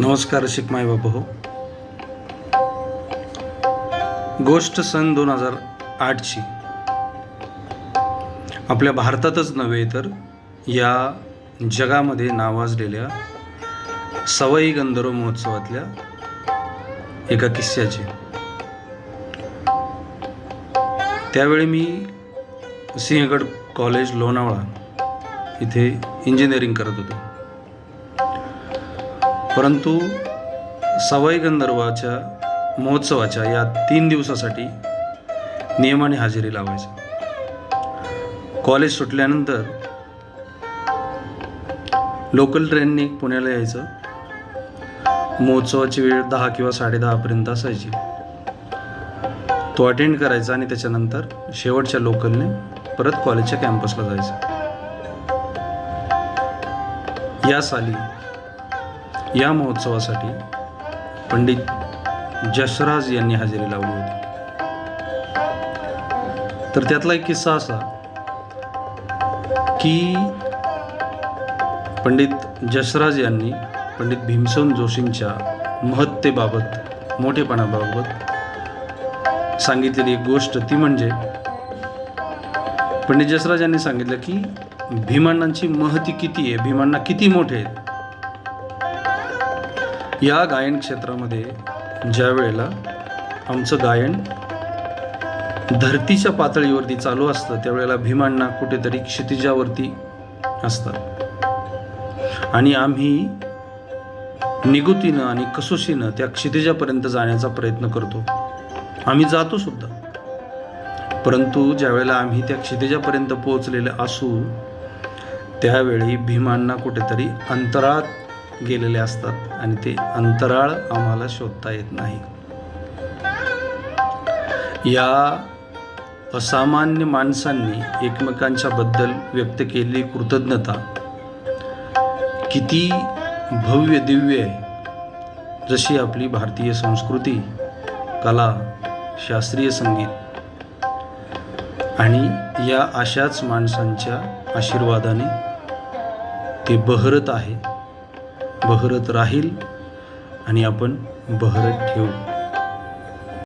नमस्कार शिकमाय बाबा हो गोष्ट सन दोन हजार आठची. आपल्या भारतातच नव्हे तर या जगामध्ये नावाजलेल्या सवाई गंधर्व महोत्सवातल्या एका किस्स्याची. त्यावेळी मी सिंहगड कॉलेज लोणावळा इथे इंजिनिअरिंग करत होतो. परंतु सवाई गंधर्वाच्या महोत्सवाच्या या तीन दिवसासाठी नियमाने हजेरी लावायची. कॉलेज सुटल्यानंतर लोकल ट्रेनने पुण्याला यायचं. महोत्सवाची वेळ दहा किंवा साडेदहापर्यंत असायची. तो अटेंड करायचा आणि त्याच्यानंतर शेवटच्या लोकलने परत कॉलेजच्या कॅम्पसला जायचं. या साली या महोत्सवासाठी पंडित जसराज यांनी हजेरी लावली होती. तर त्यातला एक किस्सा असा की पंडित जसराज यांनी पंडित भीमसेन जोशींच्या महत्तेबाबत मोठेपणाबाबत सांगितलेली एक गोष्ट ती म्हणजे पंडित जसराज यांनी सांगितलं की भीमांनांची महती किती आहे भीमांना किती मोठे आहेत? या गायन क्षेत्रामध्ये ज्या वेळेला आमचं गायन धरतीच्या पातळीवरती चालू असतं त्यावेळेला भीमांना कुठेतरी क्षितिजावरती असतात. आणि आम्ही निगुतीनं आणि कसोशीनं त्या क्षितिजापर्यंत जाण्याचा प्रयत्न करतो. आम्ही जातो सुद्धा. परंतु ज्यावेळेला आम्ही त्या क्षितिजापर्यंत पोहोचलेले असू त्यावेळी भीमांना कुठेतरी अंतरात गेलेले असतात आणि ते अंतराळ आम्हाला शोधता येत नाही. या असामान्य माणसांनी एकमेकांच्या बद्दल व्यक्त केलेली कृतज्ञता. किती भव्य दिव्य आहे. जशी आपली भारतीय संस्कृती कला शास्त्रीय संगीत आणि या अशाच माणसांच्या आशीर्वादाने ते बहरत आहे. बहरत राहील आणि आपण बहरत ठेवू.